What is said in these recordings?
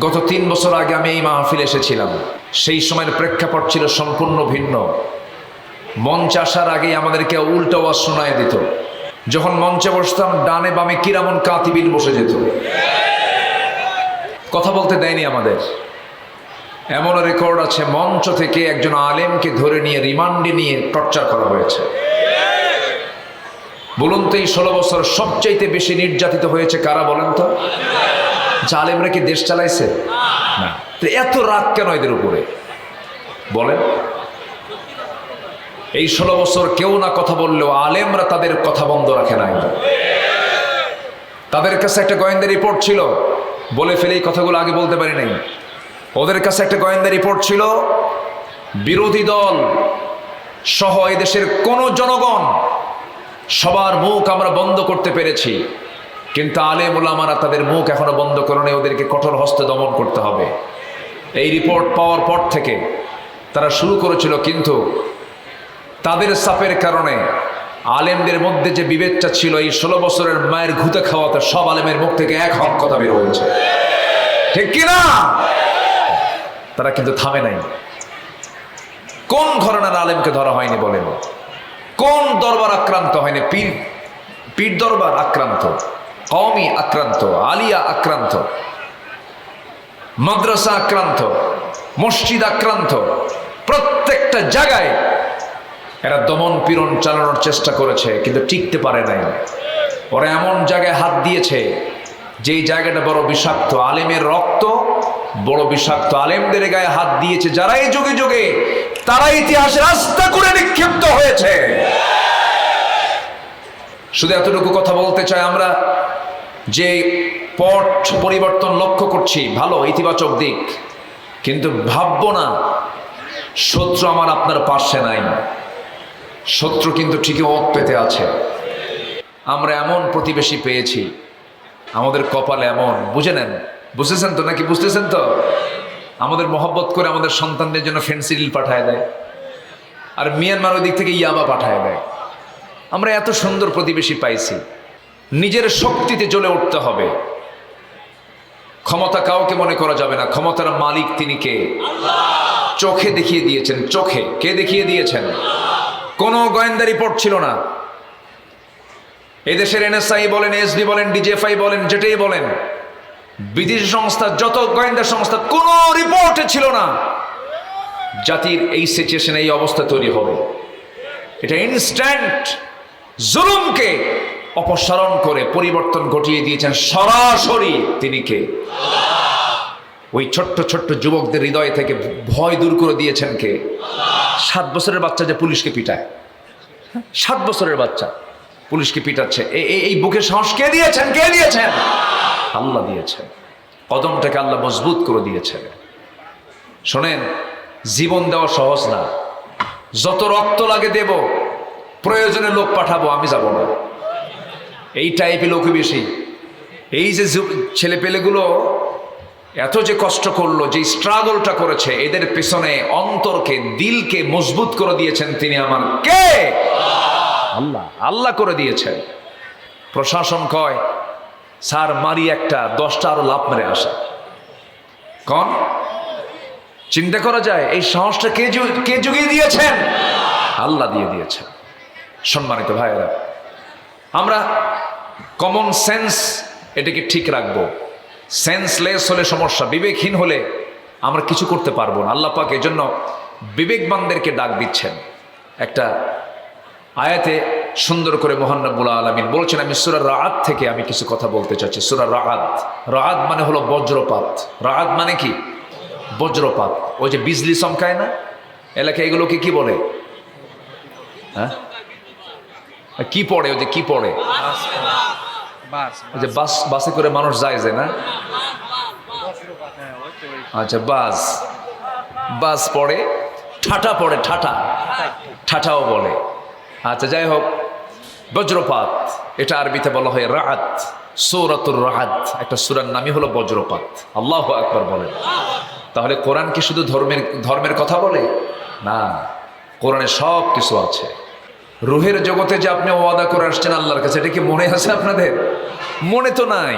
গত তিন বছর আগে আমি এই মাহফিল এসেছিলাম। সেই সময়ের প্রেক্ষাপট ছিল সম্পূর্ণ ভিন্ন। মঞ্চে আসার আগেই আমাদেরকে উল্টো ওয়াজ শোনায় দিত। যখন মঞ্চে বসতাম, ডানে বামে কিরামন কাতিবিল বসে যেত। কথা বলতে দেয়নি আমাদের। এমন রেকর্ড আছে, মঞ্চ থেকে একজন আলেমকে ধরে নিয়ে, রিমান্ডে নিয়ে টর্চার করা হয়েছে। বলুন তো এই ষোলো বছর সবচাইতে বেশি নির্যাতিত হয়েছে কারা বলেন তো? যে আলেমরা কি দেশ চালাইছে? না। তো এত রাগ কেন এদের উপরে? বলেন। এই ষোলো বছর কেউ না কথা বললেও আলেমরা তাদের কথা বন্ধ রাখে নাই। তাদের কাছে একটা গোয়েন্দা রিপোর্ট ছিল। বলে ফেলে এই কথাগুলো আগে বলতে পারি নাই। ওদের কাছে একটা গোয়েন্দা রিপোর্ট ছিল বিরোধী দল সহ এই দেশের কোনো জনগণ সবার মুখ আমরা বন্ধ করতে পেরেছি। কিন্তু আলেম ওলামারা তাদের মুখ এখনও বন্ধ করেনি ওদেরকে কঠোর হস্তে দমন করতে হবে। এই রিপোর্ট পাওয়ার পর থেকে তারা শুরু করেছিল কিন্তু তাদের সাপের কারণে আলেমদের মধ্যে যে বিবেকটা ছিল, এই ষোলো বছরের মায়ের ঘুতে খাওয়াতে সব আলেমের মুখ থেকে এক হক কথা বের হয়েছে। ঠিক কিনা তারা কিন্তু থামে নাই। কোন ঘরানার আলেমকে ধরা হয়নি বলেন? কোন দরবার আক্রান্ত হয়নি? পীর পীর দরবার আক্রান্ত। কওমি আক্রান্ত, আলিয়া আক্রান্ত, মাদ্রাসা আক্রান্ত, মসজিদ আক্রান্ত, প্রত্যেকটা জায়গায় এরা দমন পীড়ন চালানোর চেষ্টা করেছে, কিন্তু টিকতে পারে নাই। ওরা এমন জায়গায় হাত দিয়েছে, যেই জায়গাটা বড় বিষাক্ত আলেমের রক্ত, বড় বিষাক্ত আলেমদের গায়ে হাত দিয়েছে, যারাই যুগে যুগে তারা ইতিহাসে রাস্তা করে নিক্ষিপ্ত হয়েছে। শুধু এতটুকু কথা বলতে চাই আমরা যে পট পরিবর্তন লক্ষ্য করছি, ভালো, ইতিবাচক দিক। কিন্তু ভাববো না, শত্রু আমার আপনার পাশে নাই। শত্রু কিন্তু ঠিকই ওত পেতে আছে। আমরা এমন প্রতিবেশী পেয়েছি, আমাদের কপালে এমন। বুঝে নেন? বুঝেছেন তো নাকি? বুঝতেছেন তো? আমাদের মহব্বত করে আমাদের সন্তানদের জন্য ফেন্সিডিল পাঠায় দেয়। আর মিয়ানমার ওই দিক থেকে ইয়াবা পাঠায় দেয়। আমরা এত সুন্দর প্রতিবেশী পাইছি। নিজের শক্তিতে জ্বলে উঠতে হবে। ক্ষমতা কাউকে মনে করা যাবে না। ক্ষমতার মালিক তিনি কে? চোখে দেখিয়ে দিয়েছেন চোখে। কে দেখিয়ে দিয়েছেন? কোনো গোয়েন্দা রিপোর্ট ছিল না। এদেশের এনএসআই বলেন এসডি বলেন ডিজেফআই বলেন যেটাই বলেন বিদেশি সংস্থা যত গোয়েন্দা সংস্থা কোনো রিপোর্টে ছিল না। জাতির এই সিচুয়েশন এই অবস্থা তৈরি হবে। এটা ইনস্ট্যান্ট জুলুমকে অপসারণ করে পরিবর্তন ঘটিয়ে দিয়েছেন সরাসরি। তিনি কে? ওই ছোট্ট ছোট্ট যুবকদের হৃদয় থেকে ভয় দূর করে দিয়েছেন কে? সাত বছরের বাচ্চা যে পুলিশকে পিটায়? সাত বছরের বাচ্চা পুলিশকে পিটাচ্ছে। এই বুকে সাহস কে দিয়েছেন? কে দিয়েছেন? আল্লাহ দিয়েছেন। কদমটাকে আল্লাহ মজবুত করে দিয়েছেন। শোনেন জীবন দেওয়া সহজ না। যত রক্ত লাগে দেব প্রয়োজনে লোক পাঠাবো আমি যাব না। এই টাইপের লোকই বেশি। এই যে ছেলে পেলেগুলো এত যে কষ্ট করল, যে স্ট্রাগলটা করেছে, এদের পেছনে অন্তরকে, দিলকে মজবুত করে দিয়েছেন তিনি আমার কে? আল্লাহ। আল্লাহ করে দিয়েছেন। প্রশাসন কয়, স্যার, মারি একটা, দশটা আরও লাভ মেরে আসে। কন? চিন্তা করা যায়, এই সাহসটা কে কে জুগিয়ে দিয়েছেন? আল্লাহ দিয়ে দিয়েছেন। সম্মানিত ভাইয়েরা, আমরা কমন সেন্স এটাকে ঠিক রাখব। সেন্সলেস হলে সমস্যা, বিবেকহীন হলে আমরা কিছু করতে পারব না। আল্লাহ পাক এজন্য বিবেকবানদেরকে ডাক দিচ্ছেন। একটা আয়াতে সুন্দর করে মোহান মোহান্নবুল আলমিন বলছেন, আমি সুরার রাত থেকে আমি কিছু কথা বলতে চাচ্ছি। সুরার রাত রাত মানে হলো বজ্রপাত। রাত মানে কি? বজ্রপাত। ওই যে বিজলি চমকায় না? এলাকায় এগুলোকে কি বলে? হ্যাঁ? কি পড়ে? ওই যে কি পড়ে? যে বাস, বাসে করে মানুষ যায় যে না? আচ্ছা বাস। বাস পড়ে, ঠাটা পড়ে, ঠাটা। ঠাটাও বলে। আচ্ছা যাই হোক, বজ্রপাত, এটা আরবিতে বলা হয় রাত, সৌরাতুর রাত। একটা সুরার নামই হলো বজ্রপাত। আল্লাহ আকবার বলেন তাহলে কোরআন কি শুধু ধর্মের ধর্মের কথা বলে? না কোরআনে সব কিছু আছে। রুহের জগতে যে আপনি ওয়াদা করে আসছেন আল্লাহর কাছে, এটা কি মনে আছে আপনাদের? মনে তো নাই।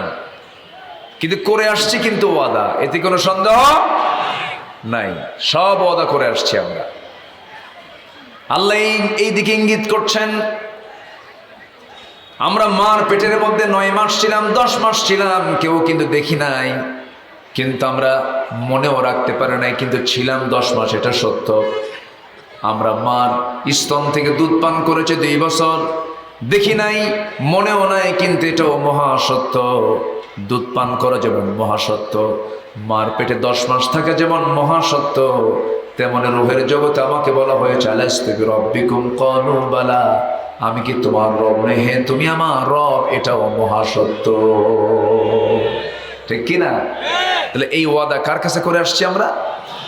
কিন্তু করে আসছি কিন্তু ওয়াদা। এতে কোনো সন্দেহ? নাই। সব ওয়াদা করে আসছি আমরা। আল্লাহ এই দিকে ইঙ্গিত করছেন, আমরা মার পেটের মধ্যে নয় মাস ছিলাম, দশ মাস ছিলাম, কেউ কিন্তু দেখি নাই। কিন্তু আমরা মনেও রাখতে পারে নাই, কিন্তু ছিলাম দশ মাস, এটা সত্য। আমরা মার স্তন থেকে দুধ পান করেছে দুই বছর। দেখি নাই, মনেও নাই, কিন্তু এটাও মহাসত্য। দুধ পান করা যেমন মহাসত্য, মার পেটে দশ মাস থাকা যেমন মহাসত্য, তেমন রোহের জগতে আমাকে বলা হয়েছে আলাস্তিক রব্বিকুম কনু বালা। আমি কি তোমার রব নেই? হ্যাঁ তুমি আমার রব, এটাও মহাসত্য। ঠিক কি না তাহলে এই ওয়াদা কার কাছে করে আসছি আমরা?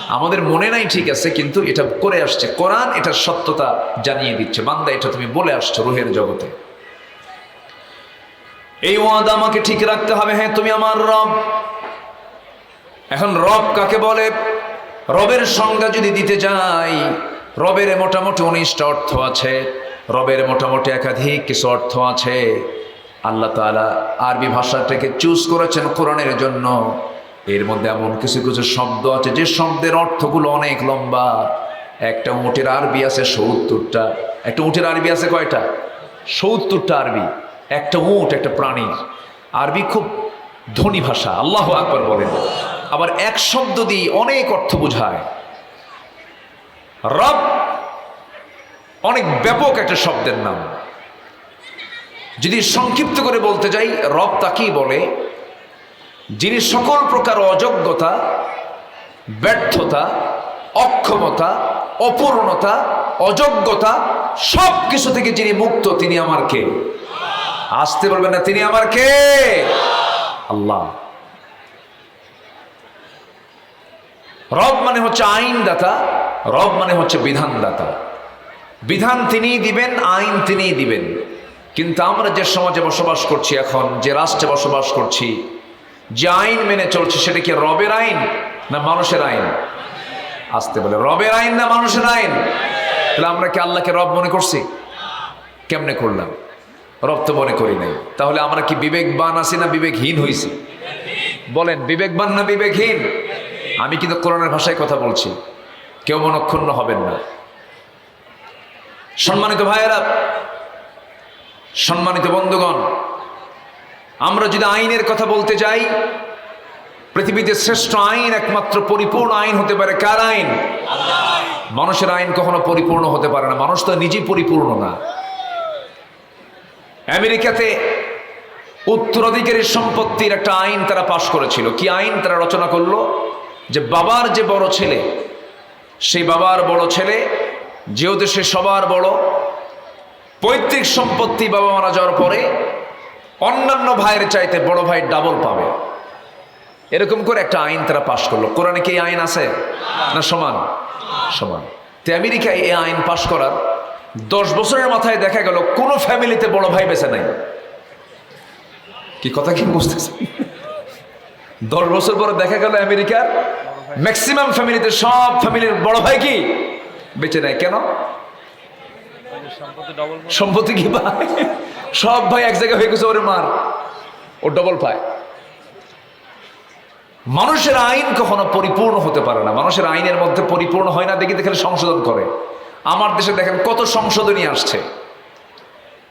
আমাদের মনে নাই ঠিক আছে, কিন্তু এটা করে আসছে। কোরআন এটার সত্যতা জানিয়ে দিচ্ছে। বান্দা, এটা তুমি বলে আসছো রুহের জগতে। এই ওয়াদা আমাকে ঠিক রাখতে হবে। হ্যাঁ তুমি আমার রব। এখন রব কাকে বলে? রবের সংজ্ঞা যদি দিতে যাই, রবের মোটামুটি উনিশটা অর্থ আছে। রবের মোটামুটি একাধিক কিছু অর্থ আছে। আল্লাহ তাআলা আরবি ভাষাটাকে চুজ করেছেন কোরআনের জন্য। এর মধ্যে এমন কিছু কিছু শব্দ আছে, যে শব্দের অর্থগুলো অনেক লম্বা। একটা উটের আরবি আছে সত্তরটা, একটা উটের আরবি আছে কয়টা? সত্তরটা আরবি। একটা উট, একটা প্রাণীর আরবি খুব ধনী ভাষা, আল্লাহ আকবর বলেন। আবার এক শব্দ দিয়ে অনেক অর্থ বোঝায়। রব অনেক ব্যাপক একটা শব্দের নাম। যদি সংক্ষিপ্ত করে বলতে যাই, রব তাকেই বলে যিনি সকল প্রকার অযোগ্যতা, ব্যর্থতা, অক্ষমতা, অপূর্ণতা, অযোগ্যতা সব কিছু থেকে যিনি মুক্ত, তিনি আমার কে? আসতে বলবেন না, তিনি আমার কে? আল্লাহ। রব মানে হচ্ছে আইনদাতা, রব মানে হচ্ছে বিধানদাতা। বিধান তিনিই দিবেন, আইন তিনিই দিবেন। কিন্তু আমরা যে সমাজে বসবাস করছি এখন, যে রাষ্ট্রে বসবাস করছি যে আইন মেনে চলছে সেটা কি রবের আইন না মানুষের আইন? আসতে বলে, রবের আইন না মানুষের আইন? তাহলে আমরা কি আল্লাহকে রব মনে করছি? কেমনে করলাম? রব তো মনে করি নাই। তাহলে আমরা কি বিবেকবান আছি না বিবেকহীন হয়েছি বলেন, বিবেকবান না বিবেকহীন? আমি কিন্তু কোরআনের ভাষায় কথা বলছি। কেউ মনক্ষুণ্ণ হবেন না। সম্মানিত ভাইয়েরা, সম্মানিত বন্ধুগণ আমরা যদি আইনের কথা বলতে যাই, পৃথিবীতে শ্রেষ্ঠ আইন একমাত্র পরিপূর্ণ আইন হতে পারে কার আইন? মানুষের আইন কখনো পরিপূর্ণ হতে পারে না। মানুষ তো নিজেই পরিপূর্ণ না। আমেরিকাতে উত্তরাধিকারী সম্পত্তির একটা আইন তারা পাশ করেছিল। কি আইন? তারা রচনা করল যে বাবার যে বড় ছেলে, সেই বাবার বড় ছেলে, যেহেতু সে সবার বড়, পৈতৃক সম্পত্তি বাবা মারা যাওয়ার পরে অন্যান্য ভাইয়ের চাইতে বড় ভাই ডাবল পাবে। এরকম করে একটা আইন তারা পাশ করল। কোরআনে কি আইন আছে? না সমান? সমান। তো আমেরিকায় এই আইন পাশ করার দশ বছরের মাথায় দেখা গেল কোনো ফ্যামিলিতে বড় ভাই বেঁচে নাই। কি কথা কি বুঝতেছে দশ বছর পরে দেখা গেল আমেরিকার ম্যাক্সিমাম ফ্যামিলিতে সব ফ্যামিলির বড় ভাই কি? বেঁচে নেয় কেন? সম্পত্তি কি পায় সব ভাই এক জায়গায় হয়ে গেছে, ওরে মার। ও ডবল পায়। মানুষের আইন কখনো পরিপূর্ণ হতে পারে না। মানুষের আইনের মধ্যে পরিপূর্ণ হয় না, দেখি দেখে সংশোধন করে। আমার দেশে দেখেন কত সংশোধনী আসছে।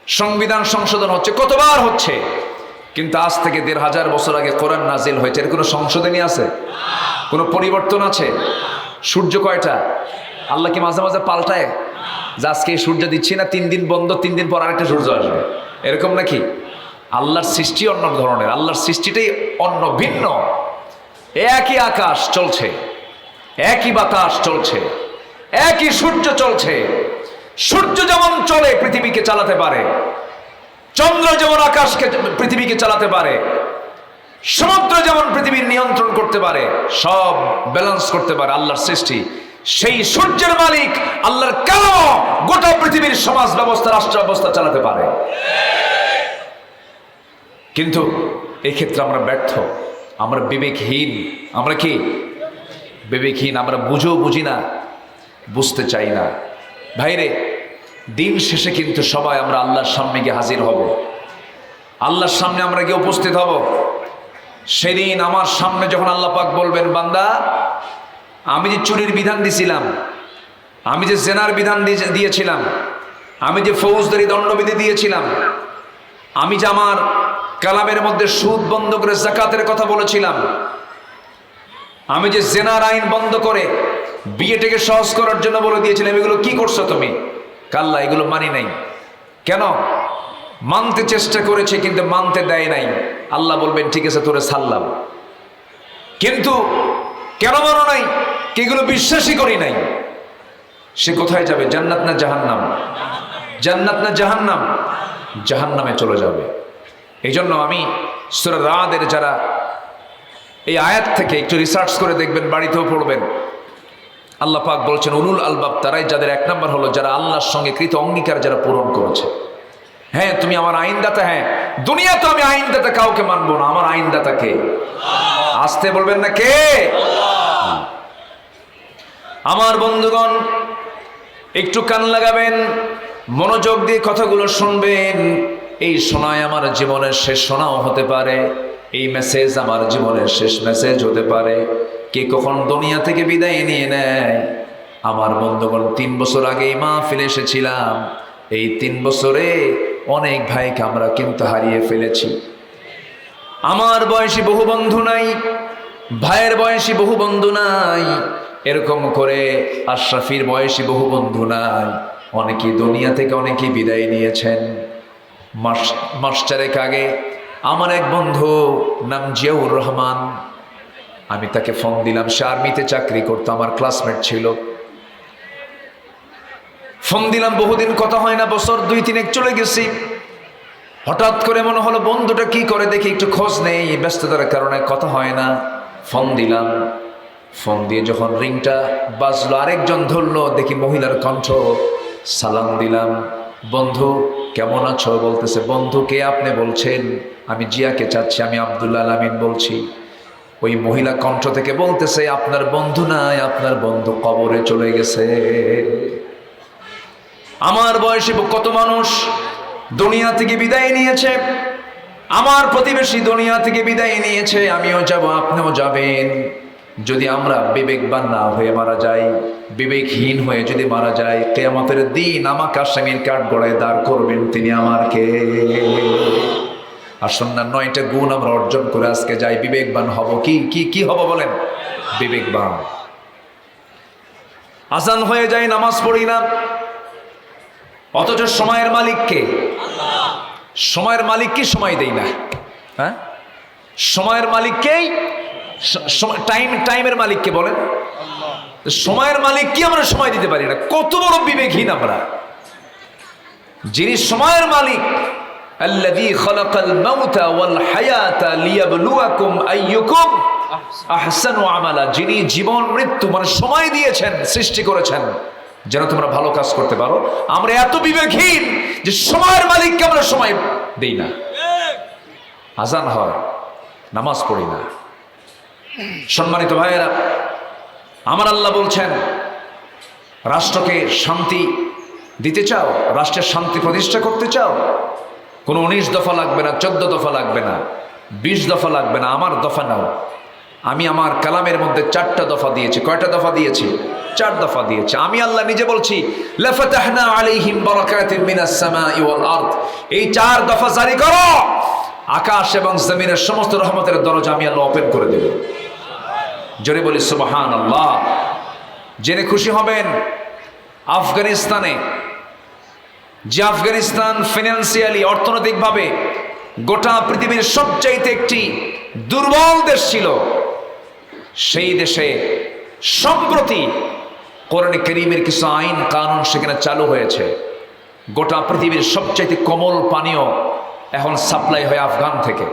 সংবিধান সংশোধন হচ্ছে, কতবার হচ্ছে। কিন্তু আজ থেকে দেড় হাজার বছর আগে কোরআন নাজিল হয়েছে। এর কোনো সংশোধনী আছে? কোনো পরিবর্তন আছে? সূর্য কয়টা? আল্লাহ কি মাঝে মাঝে পাল্টায়? যে আজকে সূর্য দিচ্ছি না, তিন দিন বন্ধ, তিন দিন পর আরেকটা সূর্য আসবে। এরকম নাকি? আল্লাহর সৃষ্টি অন্য ধরনের, আল্লাহর সৃষ্টিটাই অন্য, ভিন্ন। একই আকাশ চলছে, একই বাতাস চলছে, একই সূর্য চলছে। সূর্য যেমন চলে, পৃথিবীকে চালাতে পারে। চন্দ্র যেমন আকাশকে পৃথিবীকে চালাতে পারে। সমুদ্র যেমন পৃথিবীর নিয়ন্ত্রণ করতে পারে, সব ব্যালেন্স করতে পারে আল্লাহর সৃষ্টি। সেই সূর্যের মালিক আল্লাহর কেন গোটা পৃথিবীর সমাজ ব্যবস্থা, রাষ্ট্র ব্যবস্থা চালাতে পারে। কিন্তু এই ক্ষেত্রে আমরা ব্যর্থ, আমরা বিবেকহীন, আমরা কি? বিবেকহীন, আমরা বুঝেও বুঝি না, বুঝতে চাই না। ভাইরে, দিন শেষে কিন্তু সবাই আমরা আল্লাহর সামনে গিয়ে হাজির হব। আল্লাহর সামনে আমরা গিয়ে উপস্থিত হব। সেদিন আমার সামনে যখন আল্লাহ পাক বলবেন, বান্দা আমি যে চুরির বিধান দিছিলাম, আমি যে জেনার বিধান দিয়েছিলাম, আমি যে ফৌজদারি দণ্ডবিধি দিয়েছিলাম, আমি যে আমার কালামের মধ্যে সুদ বন্ধ করে জাকাতের কথা বলেছিলাম, আমি যে জেনার আইন বন্ধ করে বিয়েটাকে সহজ করার জন্য বলে দিয়েছিলাম, এগুলো কি করছ তুমি? কাল্লা, এগুলো মানি নাই। কেন? মানতে চেষ্টা করেছে, কিন্তু মানতে দেয় নাই। আল্লাহ বলবেন, ঠিক আছে, তোরে সাল্লাম কিন্তু কেন মানো নাই? এগুলো বিশ্বাসই করি নাই। সে কোথায় যাবে? জান্নাত না জাহান্নাম? জান্নাত না জাহান্নাম? জাহান্নামে চলে যাবে। এই জন্য আমি সুরা যারা এই আয়াত থেকে একটু রিসার্চ করে দেখবেন, বাড়িতেও পড়বেন। আল্লাহ পাক বলছেন, উলুল আলবাব তারাই যাদের এক নম্বর হলো, যারা আল্লাহর সঙ্গে কৃত অঙ্গীকার যারা পূরণ করেছে। হ্যাঁ তুমি আমার আইনদাতা হ্যাঁ। দুনিয়া তো আমি আইনদাতা কাউকে মানবো না, আমার আইনদাতা কে? আসতে বলবেন না কে? আমার বন্ধুগণ, একটু কান লাগাবেন, মনোযোগ দিয়ে কথাগুলো শুনবেন। এই শোনায় আমার জীবনের শেষ শোনাও হতে পারে, এই মেসেজ আমার জীবনের শেষ মেসেজ হতে পারে। কে কখন দুনিয়া থেকে বিদায় নিয়ে নেয়? আমার বন্ধুগণ, তিন বছর আগেই মা ফেলে এসেছিলাম। এই তিন বছরে অনেক ভাইকে আমরা কিন্তু হারিয়ে ফেলেছি। আমার বয়সী বহু বন্ধু নাই, ভাইয়ের বয়সী বহু বন্ধু নাই এরকম করে আশরাফির বয়সী বহু বন্ধু নাই অনেকেই দুনিয়া থেকে অনেকেই বিদায় নিয়েছেন। মাস মাস আগে আমার এক বন্ধু নাম জিয়াউর রহমান, আমি তাকে ফোন দিলাম। সে আর্মিতে চাকরি করতো, আমার ক্লাসমেট ছিল। ফোন দিলাম, বহুদিন কথা হয় না, বছর দুই তিনেক চলে গেছি। হঠাৎ করে মনে হলো, বন্ধুটা কি করে দেখি, একটু খোঁজ নেই, ব্যস্ততার কারণে কথা হয় না। ফোন দিলাম। ফোন দিয়ে যখন রিংটা বাজলো, আরেকজন ধরলো, দেখি মহিলার কণ্ঠ। সালাম দিলাম, বন্ধু, কেমন আছো? বলতেছে, বন্ধু, কে আপনি? বলছেন, আমি জিয়াকে চাচ্ছি, আমি আবদুল্লাহ আলামিন বলছি। ওই মহিলা কণ্ঠ থেকে বলতেছে, আপনার বন্ধু নাই, আপনার বন্ধু কবরে চলে গেছে। আমার বয়সে কত মানুষ দুনিয়া থেকে বিদায় নিয়েছে, আমার প্রতিবেশী দুনিয়া থেকে বিদায় নিয়েছে, আমিও যাব, আপনিও যাবেন। যদি আমরা বিবেকবান না হয়ে মারা যাই, বিবেকহীন হয়ে যদি মারা যায় কেয়ামতের দিন আমাকে আসামির কাঠ গড়ায় দাঁড় করবেন তিনি আমার কে আসুন না, নয়টা গুণ আমরা অর্জন করে আজকে যাই, বিবেকবান হব কি? কি কি হব বলেন? বিবেকবান। আজান হয়ে যায়, নামাজ পড়ি না। অথচ সময়ের মালিককে? সময়ের মালিককে সময় দেই না। হ্যাঁ? সময়ের মালিককেই টাইম টাইমের মালিককে বলেন সময়ের মালিক কি আমরা সময় দিতে পারি না কত বড় বিবেকহীন আমরা যিনি সময়ের মালিক الذي خلق الموت والحياة ليبلوكم أيكم আহসানু আমালা যিনি জীবন মৃত্যু মানে সময় দিয়েছেন সৃষ্টি করেছেন যেন তোমরা ভালো কাজ করতে পারো আমরা এত বিবেকহীন যে সময়ের মালিককে আমরা সময় দেই না আজান হয় নামাজ পড়ি না সম্মানিত ভাইয়েরা, আমার আল্লাহ বলছেন, রাষ্ট্রকে শান্তি দিতে চাও, রাষ্ট্রের শান্তি প্রতিষ্ঠা করতে চাও, কোনো উনিশ দফা লাগবে না, চোদ্দ দফা লাগবে না, বিশ দফা লাগবে না, আমার দফা নাও। আমি আমার কালামের মধ্যে চারটা দফা দিয়েছি। কয়টা দফা দিয়েছি? চার দফা দিয়েছি। আমি আল্লাহ নিজে বলছি এই চার দফা জারি করো। আকাশ এবং জমিনের সমস্ত রহমতের দরজা আমি আল্লাহ ওপেন করে দেব। জোরে বলি সুবহান আল্লাহ জেনে খুশি হবেন, আফগানিস্তানে, যে আফগানিস্তান ফিনান্সিয়ালি অর্থনৈতিকভাবে গোটা পৃথিবীর সবচাইতে একটি দুর্বল দেশ ছিল, সেই দেশে সম্প্রতি কোরআনে করিমের কিছু আইন, কানুন সেখানে চালু হয়েছে। গোটা পৃথিবীর সবচাইতে কোমল পানীয় এখন সাপ্লাই হয় আফগান থেকে।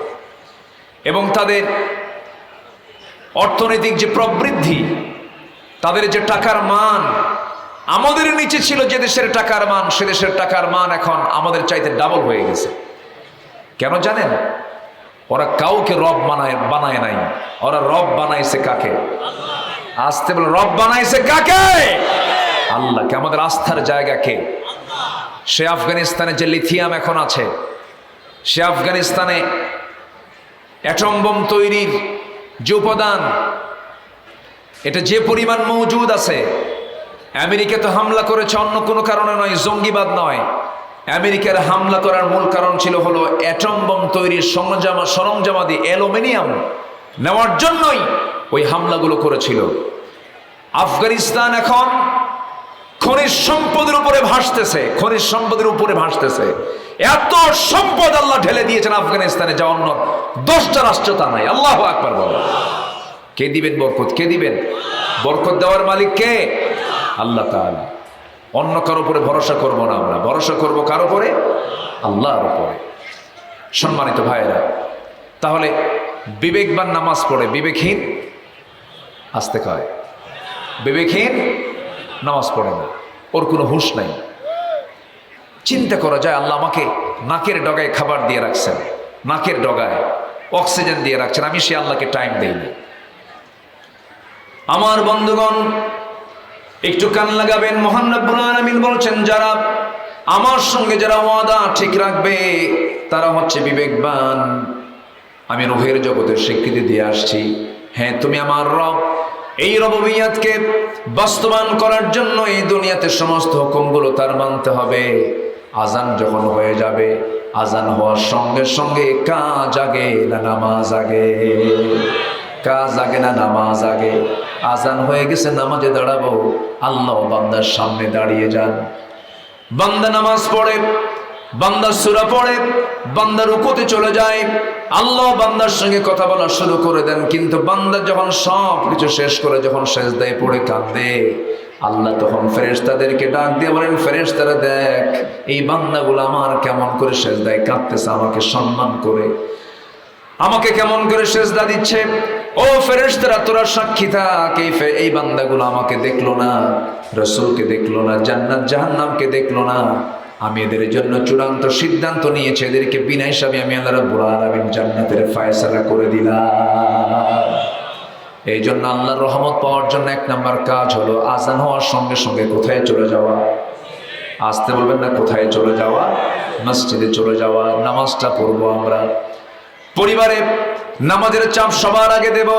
এবং তাদের অর্থনৈতিক যে প্রবৃদ্ধি, তাদের যে টাকার মান, আমাদের নিচে ছিল যে দেশের টাকার মান, সে দেশের টাকার মান এখন আমাদের চাইতে ডাবল হয়ে গেছে। কেন জানেন? ওরা কাউকে রব বানায় বানায় নাই। ওরা রব বানাইছে কাকে? আসতে বলে রব বানাইছে কাকে? আল্লাহকে। আমাদের আস্থার জায়গা কে? সে আফগানিস্তানে যে লিথিয়াম এখন আছে, সে আফগানিস্তানে অ্যাটম বোম তৈরির যে উপাদান এটা যে পরিমাণ মজুদ আছে, আমেরিকা তো হামলা করেছে অন্য কোনো কারণে নয়, জঙ্গিবাদ নয়। আমেরিকার হামলা করার মূল কারণ ছিল হলো অ্যাটম বম তৈরির সরঞ্জামা সরঞ্জামাদি অ্যালুমিনিয়াম নেওয়ার জন্যই ওই হামলাগুলো করেছিল। আফগানিস্তান এখন খনিজ সম্পদের উপরে ভাসতেছে, খনিজ সম্পদের উপরে ভাসতেছে। এত সম্পদ আল্লাহ ঢেলে দিয়েছেন আফগানিস্তানে, যা অন্য দশটা রাষ্ট্র তা নাই। আল্লাহ আকবার বলো কে দিবেন বরকত? কে দিবেন? বরকত দেওয়ার মালিক কে? আল্লাহ তাআলা। অন্য কারও উপরে ভরসা করব না আমরা। ভরসা করব কারও উপরে? আল্লাহর উপরে। সম্মানিত ভাইয়েরা, তাহলে বিবেকবান নামাজ পড়ে বিবেকহীন আসতে কয়। বিবেকহীন নামাজ পড়ে না। ওর কোনো হুঁশ নাই। চিন্তা করা যায়, আল্লাহ আমাকে নাকের ডগায় খাবার দিয়ে রাখছেন। নাকের ডগায় অক্সিজেন দিয়ে রাখছেন। আমি সে আল্লাহকে টাইম দেইনি আমার বন্ধুগণ, একটু কান লাগাবেন। মহান বলছেন, যারা আমার সঙ্গে যারা ওয়াদা ঠিক রাখবে, তারা হচ্ছে বিবেকবান। আমি রুহের জগতের স্বীকৃতি দিয়ে আসছি। হ্যাঁ তুমি আমার রব। এই রববিয়াতকে বাস্তবায়ন করার জন্য এই দুনিয়াতে সমস্ত হুকুমগুলো তার মানতে হবে। আজান যখন হয়ে যাবে, আজান হওয়ার সঙ্গে সঙ্গে কাজ আগে না নামাজ আগে? কাজ আগে না নামাজ আগে? আজান হয়ে গেছে, নামাজে দাঁড়াবো। আল্লাহ বান্দার সামনে দাঁড়িয়ে যান। বান্দা নামাজ পড়ে, বান্দা সুরা পড়ে, বান্দা রুকুতে চলে যায়। আল্লাহ বান্দার সঙ্গে কথা বলা শুরু করে দেন, কিন্তু বান্দা যখন সব কিছু শেষ করে, যখন শেষ দেয় পড়ে কাঁদে। আল্লাহ তখন ফেরেশতাদেরকে ডাক দিয়ে বলেন, ফেরেশতারা দেখ, এই বান্দাগুলো আমার কেমন করে শেষ দেয় কাঁদতেছে, আমাকে সম্মান করে। আমাকে কেমন করে সেজদা দিচ্ছে। ও ফেরেশতারা, তোরা সাক্ষী থাক, এই এই বান্দাগুলো আমাকে দেখল না, রসুলকে দেখল না, জান্নাত, জাহান্নামকে দেখল না। আমি এদের জন্য চূড়ান্ত সিদ্ধান্ত নিয়েছি, এদেরকে বিনা হিসাবে আমি আল্লাহ রাব্বুল আলামিন জান্নাতের ফায়সালা করে দিলাম। এই জন্য আল্লাহর রহমত পাওয়ার জন্য এক নাম্বার কাজ হলো আজান হওয়ার সঙ্গে সঙ্গে কোথায় চলে যাওয়া? আসতে বলবেন না, কোথায় চলে যাওয়া? মসজিদে চলে যাওয়া, নামাজটা পড়ব আমরা। পরিবারে নামাজের চাপ সবার আগে দেব।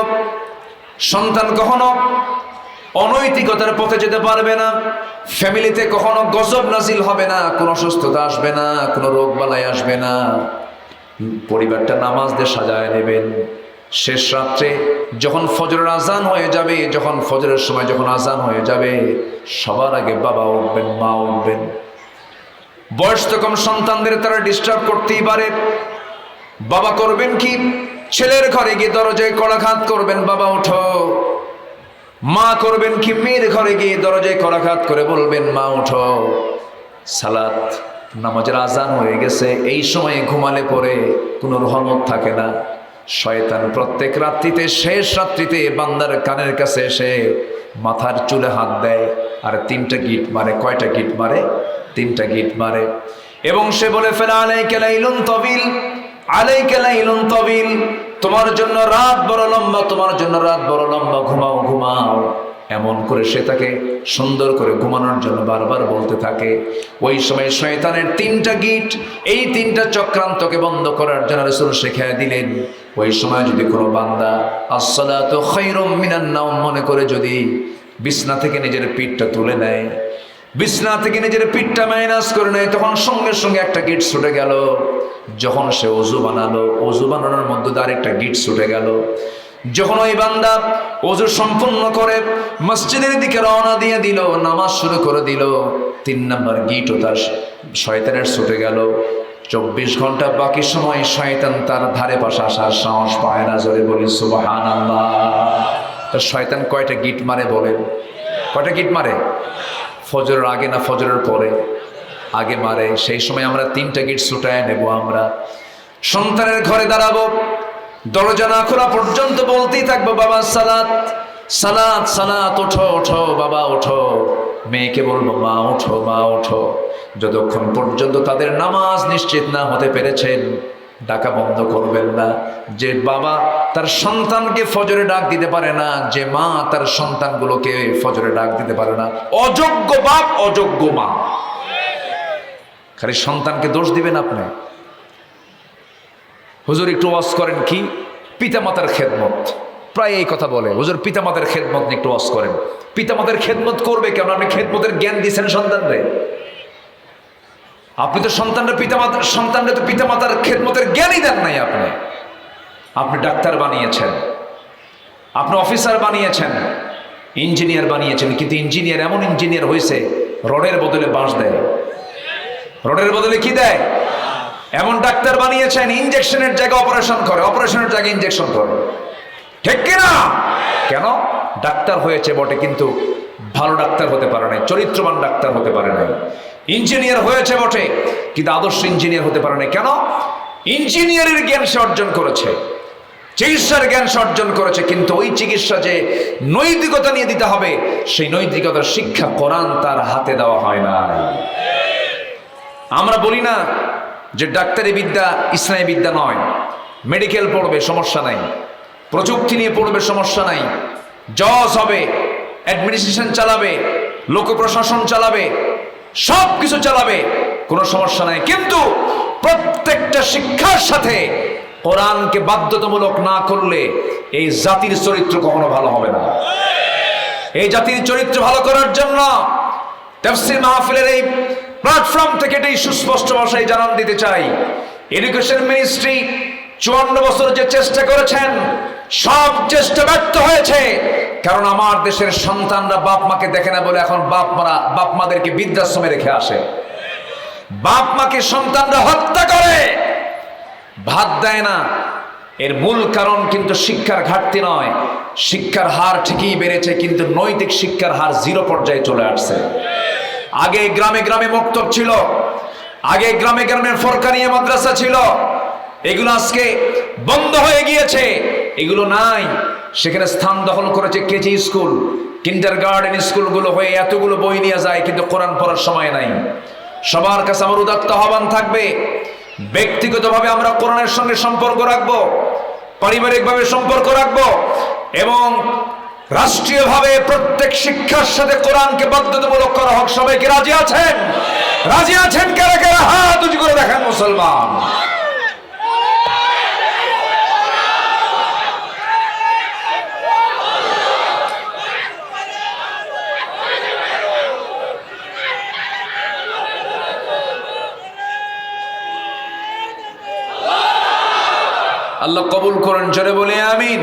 সন্তান কখনো অনৈতিকতার পথে যেতে পারবে না। ফ্যামিলিতে কখনো গজব নাজিল হবে না, কোনো অসুস্থতা আসবে না, কোনো রোগ বালাই আসবে না। পরিবারটা নামাজ দিয়ে সাজায় নেবেন। শেষ রাত্রে যখন ফজরের আজান হয়ে যাবে, যখন ফজরের সময় যখন আজান হয়ে যাবে, সবার আগে বাবা উঠবেন, মা উঠবেন। বয়স তো কম, সন্তানদের তারা ডিস্টার্ব করতেই পারে। বাবা করবেন কি? ছেলের ঘরে গিয়ে দরজায় কড়াঘাত করবেন, বাবা ওঠো। মা করবেন কি? মেয়ের ঘরে গিয়ে দরজায় কড়াঘাত করে বলবেন, মা ওঠো। সালাত নামাজের আজান হয়ে গেছে, এই সময়ে ঘুমালে পরে কোনো রহমত থাকে না। শয়তান প্রত্যেক রাত্রিতে, শেষ রাত্রিতে বান্দার কানের কাছে এসে মাথার চুলে হাত দেয় আর তিনটা গিট মারে, কয়টা গিট মারে? তিনটা গিট মারে। এবং সে বলে, ফেলা আলাইকে লাইলুন তবিল, আলাইকে লাইলুন তবিল, তোমার জন্য রাত বড় লম্বা, তোমার জন্য রাত বড় লম্বা, ঘুমাও ঘুমাও। এমন করে সে তাকে সুন্দর করে ঘুমানোর জন্য বারবার বলতে থাকে। ওই সময় শয়তানের তিনটা গিট, এই তিনটা চক্রান্তকে বন্ধ করার জন্য রসুল শেখায় দিলেন ওই সময় যদি কোনো বান্দা, আসসালাতু খায়রুম মিনান নাওম মনে করে যদি বিছনা থেকে নিজের পিঠটা তুলে নেয়, বিছনা থেকে নিজের পিঠটা মাইনাস করে নেয়, তখন সঙ্গে সঙ্গে একটা গিট ছুটে গেল। যখন সে অজু বানালো, অজু বানানোর মধ্যে তার একটা গিট ছুটে গেল। যখন ওই বান্দা অজু সম্পূর্ণ করে মসজিদের দিকে রওনা দিয়ে দিল, নামাজ শুরু করে দিল, তিন নম্বর গিটও তার শয়তানের ছুটে গেল। চব্বিশ ঘণ্টা বাকি সময় শয়তান তার ধারে পাশে আসার সাহস পায় না, জোরে বলি সুবাহান শয়তান কয়টা গিট মারে বলেন কয়টা গিট মারে? ফজরের আগে না ফজরের পরে? আগে মারে, সেই সময় আমরা তিনটা গিট ছুটায় নেব আমরা। সন্তানের ঘরে দাঁড়াবো, দরজা না খোলা পর্যন্ত বলতেই থাকব, বাবা, সালাত সালাত সালাত, ওঠো ওঠো, বাবা, ওঠো। মেয়েকে বলব, মা, ওঠো মা, ওঠো। যতক্ষণ পর্যন্ত তাদের নামাজ নিশ্চিত না হতে পেরেছেন, ডাকা বন্ধ করবেন না। যে বাবা তার সন্তানকে ফজরে ডাক দিতে পারে না, যে মা তার সন্তানগুলোকে ফজরে ডাক দিতে পারে না। অযোগ্য বাপ, অযোগ্য মা। খালি সন্তানকে দোষ দিবেন আপনি। হুজুর, একটু ওয়াজ করেন কি? পিতামাতার খেদমত। প্রায় এই কথা বলে। হুজুর, পিতামাতার খেদমত নিয়ে একটু ওয়াজ করেন। পিতামাতার খেদমত করবে কেন? আপনি খেদমতের জ্ঞান দিয়েছেন সন্তানরে। আপনি তো সন্তানরা পিতামাতার সন্তানরা তো পিতামাতার খেদমতের জ্ঞানই দেন নাই আপনি। আপনি ডাক্তার বানিয়েছেন। আপনি অফিসার বানিয়েছেন। ইঞ্জিনিয়ার বানিয়েছেন, কিন্তু ইঞ্জিনিয়ার এমন ইঞ্জিনিয়ার হয়েছে, রডের বদলে বাঁশ দেয়। রডের বদলে কি দেয়? এমন ডাক্তার বানিয়েছেন ইঞ্জেকশনের জায়গায় অপারেশন করে, অপারেশনের জায়গায় ইঞ্জেকশন করে। ঠিক কিনা? কেন? ডাক্তার হয়েছে বটে, কিন্তু ভালো ডাক্তার হতে পারে নাই, চরিত্রবান ডাক্তার হতে পারে নাই। ইঞ্জিনিয়ার হয়েছে বটে, কিন্তু আদর্শ ইঞ্জিনিয়ার হতে পারে নাই। কেন? ইঞ্জিনিয়ারের জ্ঞান সে অর্জন করেছে, চিকিৎসার জ্ঞান সে অর্জন করেছে, কিন্তু ওই চিকিৎসা যে নৈতিকতা নিয়ে দিতে হবে, সেই নৈতিকতার শিক্ষা কোরআন তার হাতে দেওয়া হয় না আমরা বলি না যে ডাক্তারি বিদ্যা ইসলামী বিদ্যা নয়, মেডিকেল পড়বে, সমস্যা নাই। প্রযুক্তি নিয়ে পড়বে সমস্যা নাই। জজ হবে অ্যাডমিনিস্ট্রেশন চালাবে, লোক প্রশাসন চালাবে সব কিছু চালাবে, কোনো সমস্যা নাই। কিন্তু প্রত্যেকটা শিক্ষার সাথে কোরআনকে বাধ্যতামূলক না করলে এই জাতির চরিত্র কখনো ভালো হবে না। এই জাতির চরিত্র ভালো করার জন্য তাফসীর মাহফিলের এই প্ল্যাটফর্ম থেকে এটাই সুস্পষ্ট ভাষায় জানান দিতে চাই। এডুকেশন মিনিস্ট্রি চুয়ান্ন বছর যে চেষ্টা করেছেন সব চেষ্টা ব্যর্থ হয়েছে। কারণ আমার দেশের সন্তানরা বাপ মাকে দেখে না বলে এখন বাপ মারা, বাপ মাদেরকে বৃদ্ধাশ্রমে রেখে আসে। বাপ মাকে সন্তানরা হত্যা করে। ভাত দেয় না। এর মূল কারণ কিন্তু শিক্ষার ঘাটতি নয়। শিক্ষার হার ঠিকই বেড়েছে, কিন্তু নৈতিক শিক্ষার হার জিরো পর্যায়ে চলে আসছে। আগে গ্রামে গ্রামে মক্তব ছিল। আগে গ্রামে গ্রামে ফরকানিয়া মাদ্রাসা ছিল। এগুলো আজকে বন্ধ হয়ে গিয়েছে। এগুলো নাই। সেখানে স্থান দখল করেছে কেজি স্কুল কিন্ডার গার্ডেন স্কুলগুলো হয়ে এতগুলো বই নিয়ে যায়, কিন্তু কোরআন পড়ার সময় নাই। সবার কাছে আমার উদাত্ত আহ্বান থাকবে, ব্যক্তিগতভাবে আমরা কোরআনের সঙ্গে সম্পর্ক রাখব, পারিবারিকভাবে সম্পর্ক রাখব, এবং রাষ্ট্রীয়ভাবে প্রত্যেক শিক্ষার সাথে কোরআনকে বাধ্যতামূলক করা হোক। সবাইকে রাজি আছেন? রাজি আছেন? কারা কারা? হাত উঁচু করে দেখেন মুসলমান। আল্লাহ কবুল করেন জোরে বলে আমিন।